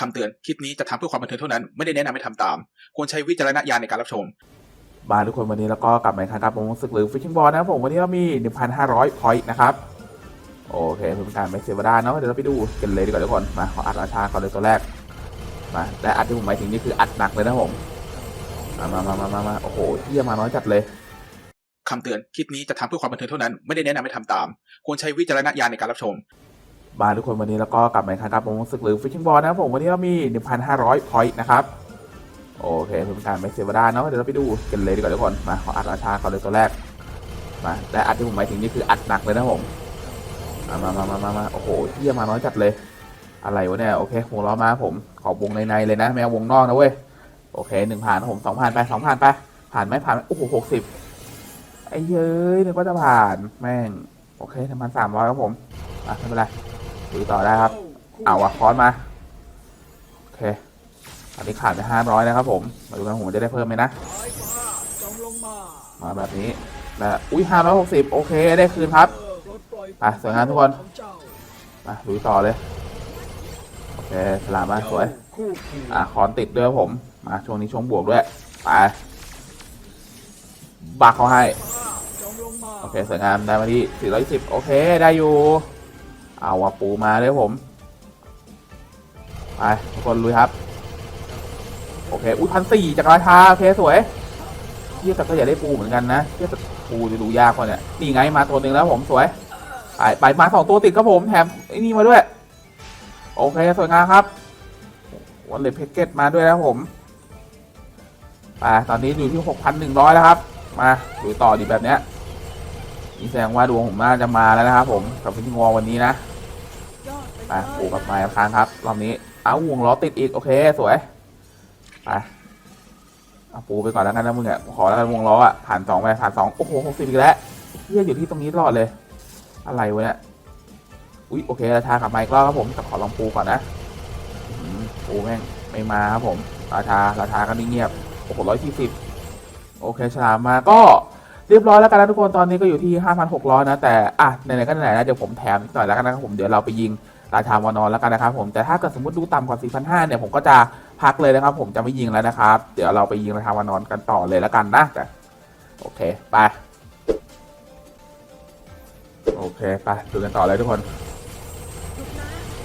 คำเตือนคลิปนี้จะทำเพื่อความบันเทิงเท่านั้น ไม่ได้แนะนำให้ทำตาม ควรใช้วิจารณญาณในการรับชม มาทุกคนวันนี้แล้วก็กลับมาอีกครั้งครับผมศึกหรือฟิชชิงบอลนะครับผมวันนี้เรามี 1,500 พอยต์นะครับ โอเคเพื่อเป็นการไม่เสียเวลาเนาะเดี๋ยวเราไปดูกันเลยดีกว่าทุกคนมาขออัดราชาก่อนเลยตัวแรกมาแต่อัดที่ผมหมายถึงนี่คืออัดหนักเลยนะผมมามามามามามาโอ้โหเที่ยมาน้อยจัดเลยคำเตือนคลิปนี้จะทำเพื่อความบันเทิงเท่านั้น ไม่ได้แนะนำให้ทำตาม ควรใช้วิจารณญาณในการรับชม มาทุกคนวันนี้แล้วก็กลับมาอีกครั้งครับผมศึกหรือฟิชชิงบอลนะครับผมวันนี้เรามี 1,500 พอยต์นะครับ โอเคเพื่อเป็นการไม่เสียเวลาเนาะเดี๋ยวเราไปดูกันเลยดีกว่าทุกคนมาขออัดราชาก่อนเลยตัวแรกมาแต่อัดที่ผมหมายถึงนี่คืออัดหนักเลยนะผมมามามามามามาโอ้โหเที่ยมาน้อยจัดเลย อะไรวะเนี่ยโอเคหัวล้อมาผมขอวงในๆเลยนะไม่เอาวงนอกนะเว้ยโอเคหนึ่งผ่านนะผมสองผ่านไปสองผ่านไป ผ่านไหมผ่านไหมโอ้โหหกสิบไอ้เย้ยนึกว่าจะผ่านแม่งโอเคทำพันสามร้อยครับผมอะไม่เป็นไร ดูต่อได้ครับ เอาวะคอนมา โอเคอันนี้ขาดไปห้าร้อยนะครับผมมาดูกันผมจะได้เพิ่มไหมนะ มาแบบนี้นะอุ้ยห้าร้อยหกสิบโอเคได้คืนครับไปสวยงามทุกคนมาดูต่อเลย โอเคฉลามมาสวย อะคอนติดด้วยผม มาช่วงนี้ช่วงบวกด้วย ไปบักเขาให้ โอเคสวยงามได้มาที่ 410 โอเค ได้อยู่ เอาวะปูมาเลยผม ไปทุกคนลุยครับ โอเค อุ้ยพันสี่จากราชาโอเคสวยเทียแต่ก็อยากได้ปูเหมือนกันนะเทียแต่ปูจะดูยากกว่าเนี่ยนี่ไงมาตัวหนึ่งแล้วผมสวย ไปไปมาสองตัวติดครับผมแถมไอ้นี่มาด้วย โอเคสวยงามครับวันเลดเพ็กเก็ตมาด้วยนะผมไปตอนนี้อยู่ที่6,100แล้วครับ มาดูต่อดีแบบเนี้ย นี่แสดงว่าดวงผมน่าจะมาแล้วนะครับผมกับพิธีงอวันนี้นะไปปูกับไม้ค้างครับรอบนี้เอาวงล้อติดอีกโอเคสวยไปเอาปูไปก่อนแล้วกันนะมึงเนี่ยขอแล้วกันวงล้ออะผ่านสองไปผ่านสองโอ้โหหกสิบอีกแล้วเฮียอยู่ที่ตรงนี้ตลอดเลย อะไรวะเนี่ยอุ๊ยโอเคราชากับมาอีกรอบครับผมแต่ขอลองปูก่อนนะปูแม่งไม่มาครับผม ราชาราชาก็นิ่งเงียบโอ้โหร้อยสี่สิบโอเคฉลามมาก็ เรียบร้อยแล้วกันนะทุกคนตอนนี้ก็อยู่ที่ 5,600 นะ แต่อะไหนๆก็ไหนๆนะเดี๋ยวผมแถมนิดหน่อยแล้วกันนะครับผมเดี๋ยวเราไปยิงราชาวานอนแล้วกันนะครับผมแต่ถ้าเกิดสมมติดูต่ำกว่า 4,500 เนี่ยผมก็จะพักเลยนะครับ ผมจะไม่ยิงแล้วนะครับ เดี๋ยวเราไปยิงราชาวานอนกันต่อเลยแล้วกันนะแต่โอเคไปโอเคไปดูกันต่อเลยทุกคน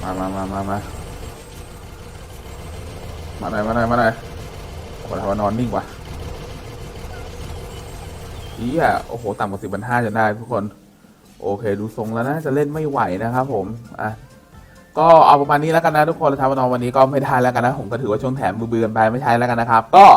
มามามามามามาหน่อยมาหน่อยมาหน่อยโอ้โหทำนอนนิ่งว่ะ อีอะโอ้โหต่ำกว่าสิบพันห้าจะได้ทุกคน โอเค ดูทรงแล้วนะจะเล่นไม่ไหวนะครับผมอะก็เอาประมาณนี้แล้วกันนะทุกคนทำนอนวันนี้ก็ไม่ได้แล้วกันนะผมก็ถือว่าช่วงแถมบือเบือนไปไม่ใช้แล้วกันนะครับก็